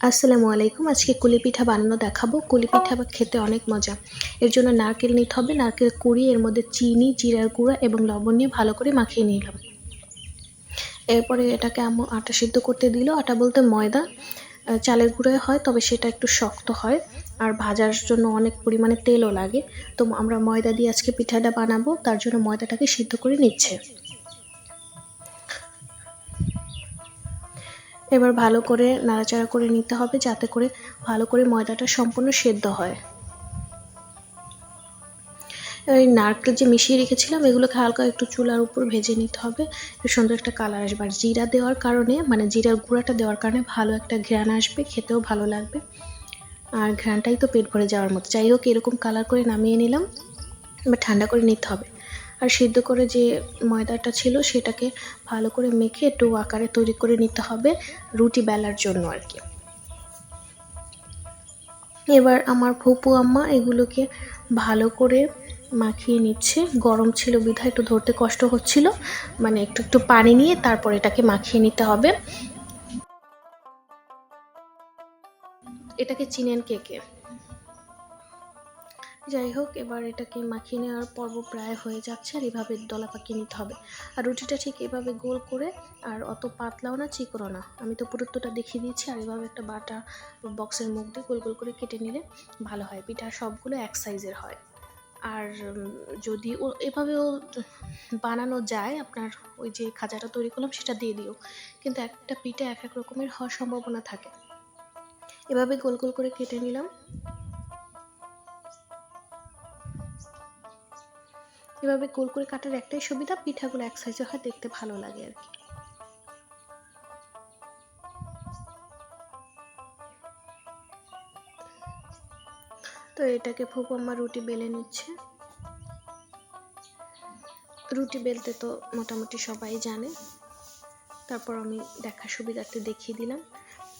আসসালামু আলাইকুম। আজকে কুলি পিঠা বানানো দেখাবো। কুলি পিঠা খেতে অনেক মজা। এর জন্য নারকেল নিতে হবে। নারকেল কুড়িয়ে এর মধ্যে চিনি, জিরার গুঁড়া এবং লবণ নিয়ে ভালো করে মাখিয়ে নিলাম। এরপরে এটাকে আম্মু আটা সিদ্ধ করতে দিল। আটা বলতে ময়দা। চালের গুঁড়োয় হয়, তবে সেটা একটু শক্ত হয়। আর ভাজার জন্য অনেক পরিমাণে তেলও লাগে। তো আমরা ময়দা দিয়ে আজকে পিঠাটা বানাবো। তার জন্য ময়দাটাকে সিদ্ধ করে নিচ্ছে। এবার ভালো করে নাড়াচাড়া করে নিতে হবে যাতে করে ভালো করে ময়দাটা সম্পূর্ণ সেদ্ধ হয়। এই নারকেল যে মিশিয়ে রেখেছিলাম এগুলোকে হালকা একটু চুলার উপর ভেজে নিতে হবে। সুন্দর একটা কালার আসবে। আর জিরা দেওয়ার কারণে মানে জিরার গুঁড়াটা দেওয়ার কারণে ভালো একটা ঘ্রাণ আসবে, খেতেও ভালো লাগবে। আর ঘ্রাণটাই তো পেট ভরে যাওয়ার মতো। যাই হোক, এরকম কালার করে নামিয়ে নিলাম। এবার ঠান্ডা করে নিতে হবে। আর সিদ্ধ করে যে ময়দাটা ছিল সেটাকে ভালো করে মেখে একটু আকারে তৈরি করে নিতে হবে রুটি বেলার জন্য আর কি। এবার আমার ফুপু আম্মা এগুলোকে ভালো করে মাখিয়ে নিচ্ছে। গরম ছিল বিধায় একটু ধরতে কষ্ট হচ্ছিল। মানে একটু একটু পানি নিয়ে তারপর এটাকে মাখিয়ে নিতে হবে। এটাকে চিনেন কে কে? যাই হোক, এবার এটাকে মাখিয়ে নেওয়ার পর্ব প্রায় হয়ে যাচ্ছে আর এভাবে দলা পাকিয়ে নিতে হবে। আর রুটিটা ঠিক এভাবে গোল করে আর অত পাতলাও না, চিকনও না। আমি তো পুরুত্বটা দেখিয়ে দিয়েছি আর এভাবে একটা বাটা বক্সের মুখ দিয়ে গোল গোল করে কেটে নিলে ভালো হয়। পিঠা সবগুলো এক সাইজের হয়। আর যদি ও এভাবেও বানানো যায়, আপনার ওই যে খাজাটা তৈরি করলাম সেটা দিয়ে দিও। কিন্তু একটা পিঠা এক এক রকমের হওয়ার সম্ভাবনা থাকে। এভাবে গোল গোল করে কেটে নিলাম। এভাবে গোল করে কাটার একটাই সুবিধা, পিঠাগুলো এক সাইজে হয় দেখতে ভালো লাগে আর কি। তো এটাকে ফুপু আমার রুটি বেলে নিচ্ছে। রুটি বেলতে তো মোটামুটি সবাই জানে। তারপর আমি দেখার সুবিধার্থে দেখিয়ে দিলাম।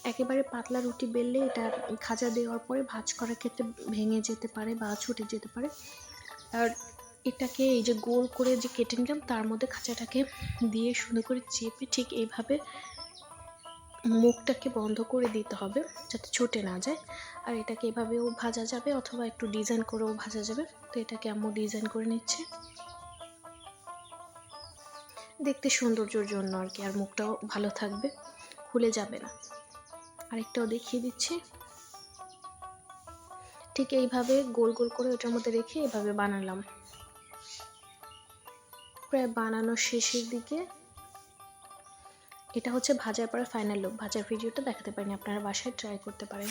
একেবারে পাতলা রুটি বেললে এটা খাজা দেওয়ার পরে ভাজ করার ক্ষেত্রে ভেঙে যেতে পারে বা ছুটে যেতে পারে। আর এটাকে এই যে গোল করে যে কেটে নিলাম, তার মধ্যে খাঁচাটাকে দিয়ে সুন্দর করে চেপে ঠিক এইভাবে মুখটাকে বন্ধ করে দিতে হবে যাতে ছুটে না যায়। আর এটাকে এভাবেও ভাজা যাবে অথবা একটু ডিজাইন করেও ভাজা যাবে। তো এটাকে আম্মু ডিজাইন করে নিচ্ছে। দেখতে সৌন্দর্যর জন্য আর কি, আর মুখটাও ভালো থাকবে, খুলে যাবে না। আরেকটাও দেখিয়ে দিচ্ছি। ঠিক এইভাবে গোল গোল করে ওটার মধ্যে রেখে এভাবে বানালাম। প্রায় বানানো শেষের দিকে, এটা হচ্ছে ভাজার পরে ফাইনাল লুক ভাজার ভিডিওটা দেখাতে পারেন, আপনারা বাসায় ট্রাই করতে পারেন।